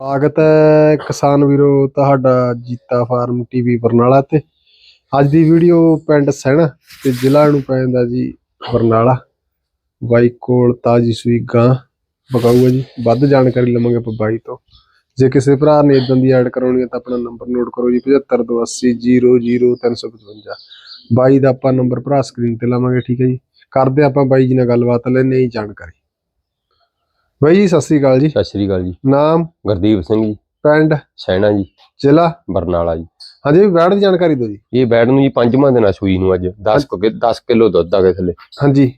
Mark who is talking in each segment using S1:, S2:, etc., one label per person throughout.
S1: ਸਵਾਗਤ ਹੈ ਕਿਸਾਨ ਵੀਰੋ ਤੁਹਾਡਾ ਜੀਤਾ ਫਾਰਮ ਟੀਵੀ ਬਰਨਾਲਾ ਤੇ। ਅੱਜ ਦੀ ਵੀਡੀਓ ਪਿੰਡ ਸੈਣਾ ਤੇ ਜ਼ਿਲ੍ਹਾ ਨੂੰ ਪੈਂਦਾ ਜੀ ਬਰਨਾਲਾ। ਬਾਈ ਕੋਲ ਤਾਜੀ ਸੂਈ ਗਾਂ ਬਕਾਊ ਹੈ ਜੀ। ਵੱਧ ਜਾਣਕਾਰੀ ਲਵਾਂਗੇ ਆਪਾਂ ਬਾਈ ਤੋਂ। ਜੇ ਕਿਸੇ ਭਰਾ ਨੇ ਇਦਾਂ ਦੀ ਐਡ ਕਰਾਉਣੀ ਹੈ ਤਾਂ ਆਪਣਾ ਨੰਬਰ ਨੋਟ ਕਰੋ ਜੀ 7528000355 ਬਾਈ ਦਾ ਆਪਾਂ ਨੰਬਰ ਭਰਾ ਸਕਰੀਨ ਤੇ ਲਾਵਾਂਗੇ, ਠੀਕ ਹੈ ਜੀ। ਕਰਦੇ ਆਪਾਂ ਬਾਈ ਜੀ ਨਾਲ ਗੱਲਬਾਤ ਲੈਣੇ ਹੀ ਜਾਣਕਾਰੀ। ਬਾਈ ਜੀ ਸਤਿ ਸ੍ਰੀ ਅਕਾਲ ਜੀ।
S2: ਸਤਿ ਸ਼੍ਰੀ ਅਕਾਲ ਜੀ।
S1: ਨਾਮ?
S2: ਗੁਰਦੀਪ ਸਿੰਘ ਜੀ।
S1: ਪਿੰਡ?
S2: ਸੈਣਾ ਜੀ।
S1: ਜ਼ਿਲ੍ਹਾ?
S2: ਬਰਨਾਲਾ ਜੀ।
S1: ਹਾਂਜੀ ਬੈਠ ਦੀ ਜਾਣਕਾਰੀ ਦਿਓ ਜੀ।
S2: ਇਹ ਬੈਡ ਨੂੰ ਜੀ ਪੰਜਵਾਂ ਦਿਨ ਆ ਸੂਈ ਨੂੰ ਅੱਜ। 10 ਕੁ 10 ਕਿਲੋ ਦੁੱਧ ਆ ਗਏ ਥੱਲੇ।
S1: ਹਾਂਜੀ।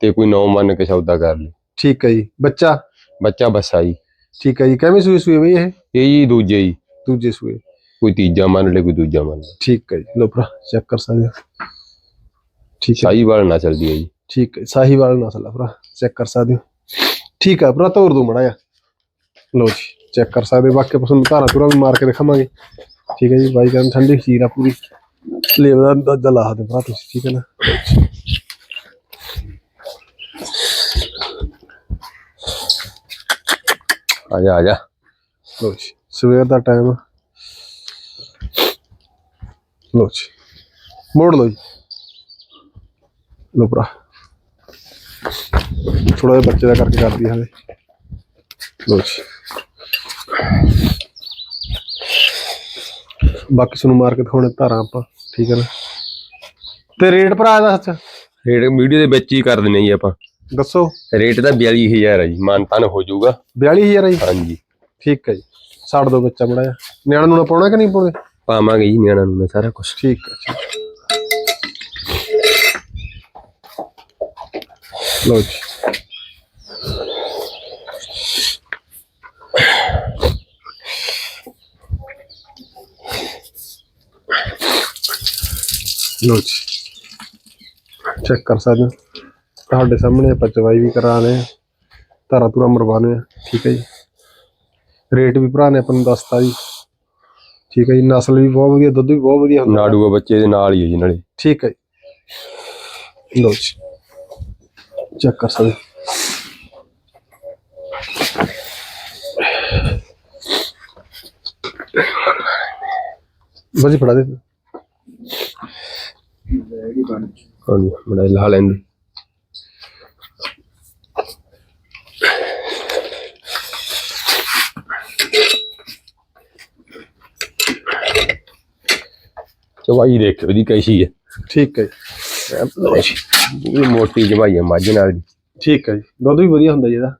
S2: ਤੇ ਕੋਈ 9 ਮੰਨ ਕੇ ਸੌਦਾ ਕਰ ਲਈ
S1: ਠੀਕ ਹੈ ਜੀ। ਬੱਚਾ?
S2: ਬੱਚਾ ਬੱਸਾ ਜੀ।
S1: ਠੀਕ ਹੈ ਜੀ। ਕਿਵੇਂ ਸੂਈ ਸੂਈ ਬਈ ਇਹ?
S2: ਇਹ ਜੀ ਦੂਜੇ ਜੀ।
S1: ਦੂਜੇ ਸੂਏ।
S2: ਕੋਈ ਤੀਜਾ ਮੰਨ ਲੈ ਕੋਈ ਦੂਜਾ ਮੰਨ ਲੈ।
S1: ਠੀਕ ਹੈ ਜੀ। ਲੋ ਭਰਾ ਚੈੱਕ ਕਰ ਸਕਦੇ ਹੋ। ਠੀਕ ਹੈ।
S2: ਸਾਈ ਵਾਲ ਨਾ ਚੱਲਦੀ ਹੈ ਜੀ।
S1: ਠੀਕ ਹੈ ਸਾਹੀਵਾਲ ਨਸਲ ਆ ਭਰਾ ਚੈੱਕ ਕਰ ਸਕਦੇ ਹੋ। ਠੀਕ ਆ ਭਰਾ ਤੋਰ ਦੋ ਮੜਾ ਜਾ ਲੋ ਜੀ ਚੈੱਕ ਕਰ ਸਕਦੇ ਬਾਕੀ ਪਸੰਦ ਤੁਹਾਨੂੰ ਧਾਰਾ ਤੁਰਾ ਵੀ ਮਾਰ ਕੇ ਦਿਖਾਵਾਂਗੇ। ਠੀਕ ਹੈ ਜੀ, ਬਾਈ ਕਹਿੰਦਾ ਠੰਡੀ ਖੀਰ ਆ ਪੂਰੀ। ਲੇਵ ਦਾ ਅੰਦਾਜ਼ਾ ਲਾ ਦੇ ਭਰਾ ਤੁਸੀਂ, ਠੀਕ ਹੈ ਨਾ?
S2: ਆ ਜਾ ਆ ਜਾ।
S1: ਲੋ ਜੀ, ਸਵੇਰ ਦਾ ਟਾਈਮ ਲੋ ਜੀ, ਮੋੜ ਲੋ ਜੀ। ਲੋ ਭਰਾ। ਥੋੜਾ ਜਿਹਾ ਬੱਚੇ ਦਾ ਕਰਕੇ ਕਰਦੀ ਹਲੇ। ਲੋ ਜੀ ਬਾਕੀ ਤੁਹਾਨੂੰ ਮਾਰਕੀਟ ਹੋਣੇ ਧਾਰਾਂ ਆਪਾਂ ਠੀਕ ਹੈ ਨਾ? ਤੇ ਰੇਟ ਭਰਾ ਦਾ ਸੱਚ?
S2: ਰੇਟ ਵੀਡੀਓ ਦੇ ਵਿੱਚ ਹੀ ਕਰ ਦਿੰਨੇ ਜੀ ਆਪਾਂ।
S1: ਦੱਸੋ।
S2: ਰੇਟ ਤਾਂ 42000 ਹੈ ਜੀ ਮਾਨਤਾਨ ਹੋ ਜਾਊਗਾ।
S1: 42000 ਹੈ ਜੀ?
S2: ਹਾਂਜੀ।
S1: ਠੀਕ ਹੈ ਜੀ। ਛੱਡ ਦੋ ਬੱਚਾ ਜਾ ਨਿਆਣ ਨੂੰ ਨਾ ਪਾਉਣਾ ਕਿ ਨਹੀਂ ਪਾਉਣੇ
S2: ਪਾਵਾਂਗੇ ਜੀ ਨਿਆਣਾ ਨੂੰ ਸਾਰਾ ਕੁਝ
S1: ਠੀਕ ਹੈ। ਠੀਕ ਲੋ ਜੀ ਲੋ ਜੀ ਚੈੱਕ ਕਰ ਸਕਦੇ ਹੋ। ਤੁਹਾਡੇ ਸਾਹਮਣੇ ਆਪਾਂ ਚਵਾਈ ਵੀ ਕਰਾ ਲਏ ਧਾਰਾ ਤੁਰਾ ਮਰਵਾਨੇ ਆ। ਠੀਕ ਹੈ ਜੀ। ਰੇਟ ਵੀ ਭਰਾ ਨੇ ਆਪਾਂ ਨੂੰ ਦੱਸਤਾ ਜੀ। ਠੀਕ ਹੈ ਜੀ। ਨਸਲ ਵੀ ਬਹੁਤ ਵਧੀਆ ਦੁੱਧ ਵੀ ਬਹੁਤ ਵਧੀਆ ਹੁੰਦਾ।
S2: ਨਾੜੂਆ ਬੱਚੇ ਦੇ ਨਾਲ ਹੀ ਹੈ ਜੀ ਨਾਲੇ।
S1: ਠੀਕ ਹੈ ਜੀ। ਲੋ ਜੀ। ਚੈੱਕ ਕਰ ਸਕਦੇ ਬਾਜੀ ਫੜਾ ਦੇ।
S2: ਹਾਂਜੀ ਬੜਾ ਲਾ ਲੈਣ ਚਵਾਈ ਦੇਖੋ, ਇਹਦੀ ਕੈਸੀ ਹੈ।
S1: ਠੀਕ ਹੈ ਜੀ।
S2: ਪੂਰੀ ਮੋਟੀ ਜਮਾਈ ਹੈ ਮੱਝ ਨਾਲ ਦੀ।
S1: ਠੀਕ ਹੈ ਜੀ। ਦੁੱਧ ਵੀ ਵਧੀਆ ਹੁੰਦਾ ਜੀ ਇਹਦਾ।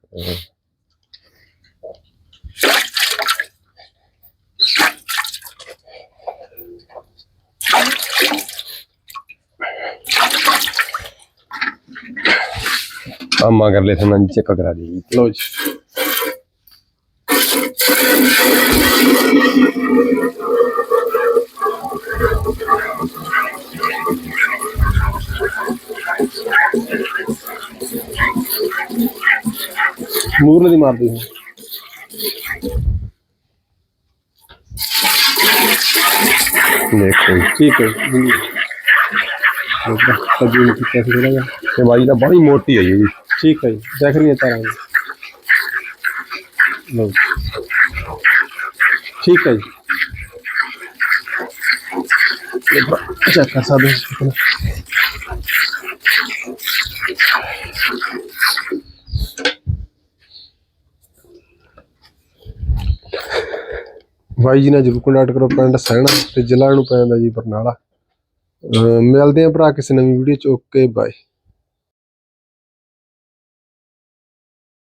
S2: ਆਮਾ ਕਰ ਲੈ ਥਣਾ ਚੈੱਕ ਕਰਾ ਦੇ
S1: ਲੋ ਜੀ। ਮੂਰਲੇ ਦੀ ਮਾਰਦੀ ਹੈ।
S2: ਦੇਖੋ ਜੀ।
S1: ਠੀਕ ਹੈ ਜੀ। ਸੱਜੂ ਨੂੰ ਕਿੱਥੇ ਸੀ ਲਗਾ
S2: ਚਵਾਈ ਤਾਂ ਬੜੀ ਮੋਟੀ ਹੈ ਜੀ।
S1: ਠੀਕ ਹੈ ਜੀ, ਦੇਖ ਰਹੀ ਹੈ ਤਾਰਾਂ ਨੂੰ। ਲਓ ਜੀ। ਠੀਕ ਹੈ ਜੀ। ਚੈੱਕ ਕਰ ਸਕਦੇ ਹੋ ਬਾਈ ਜੀ ਨਾਲ ਜਰੂਰ ਕੰਟੈਕਟ ਕਰੋ, ਪਿੰਡ ਸਹਿਣਾ ਤੇ ਜ਼ਿਲ੍ਹਾ ਨੂੰ ਪੈਂਦਾ ਜੀ ਬਰਨਾਲਾ। ਮਿਲਦੇ ਆਂ ਭਰਾ ਕਿਸੇ ਨਵੀਂ ਵੀਡੀਓ ਚ ਓਕੇ ਬਾਏ